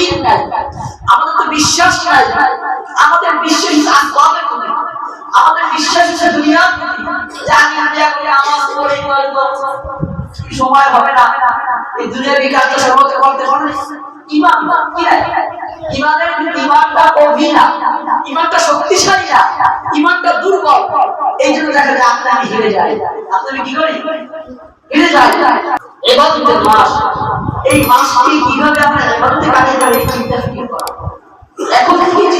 ইয়াকিন নাই। আমাদের তো বিশ্বাস নাই। আমাদের বিশ্বাস আমাদের বিশ্বাস হচ্ছে দুনিয়া। আমি দুনিয়া করে আমার করব সময় হবে না। এই দুনিয়ার বিকাশটা সর্বত্র করতে কি ইমানের ইমানটা ইমানটা শক্তিশালী না। ইমানটা দুর্বল। এই জন্য দেখা যায় আপনি আমি হেরে যাই। আপনি কি করি? হেরে যাই। এবাদতের মাস। এই মাসটি কীভাবে আমরা এবাদতে কাটিয়ে যাবে এই চিন্তা ফিকির করা এখন থেকে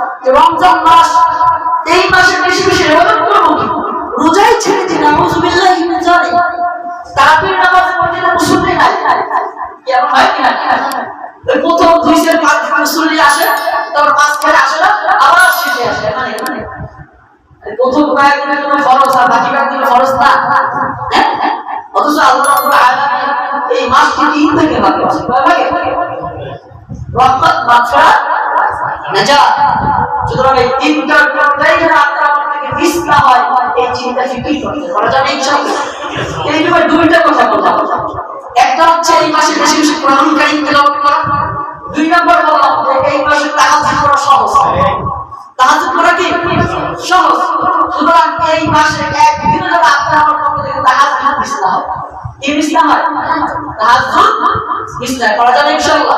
যে রমজান মাস, এই মাসে বেশি বেশি ইবাদত করব কি? রোজাই ছেড়ে দিন আউযুবিল্লাহি মিন জালিক তারাবির নামাজ পড়তে মুসল্লি নাই। কেমন হয় কি না? প্রথম দুই সের পাঁচ মুসল্লি আসে, তারপর মাঝখানে আসে না, আবার শেষে আসে। মানে মানে এই প্রথম কয়েকদিনের জন্য ফরজ আর বাকি কয়েকদিনের ফরজ না। হ্যাঁ? অথচ আল্লাহ এই মাসটি তিন থেকে ভাগ ভাগে? রহমত মাত্রা নাজাত। সুতরাং এই তিনটা করতেই যেন আপনার আমার থেকে হয়, এই চিন্তা ফিকির করা যাবে ইনশাআল্লাহ এই ব্যাপারে দুইটা কথা বললাম একটা হচ্ছে এই মাসে বেশি বেশি কোরআন কারীম করা। দুই নম্বর বললাম এই মাসে তাহাজ্জুদ করা সহজ। তাহাজ্জুদ করা কি? সহজ। সুতরাং এই মাসে একদিনও যেন আপনার আমার পক্ষ থেকে তাহাজ্জুদ মিস না হয়। কি মিস না হয়? তাহাজ্জুদ মিস না করা যাবে ইনশাআল্লাহ।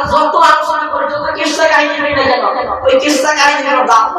就是大家都这么棒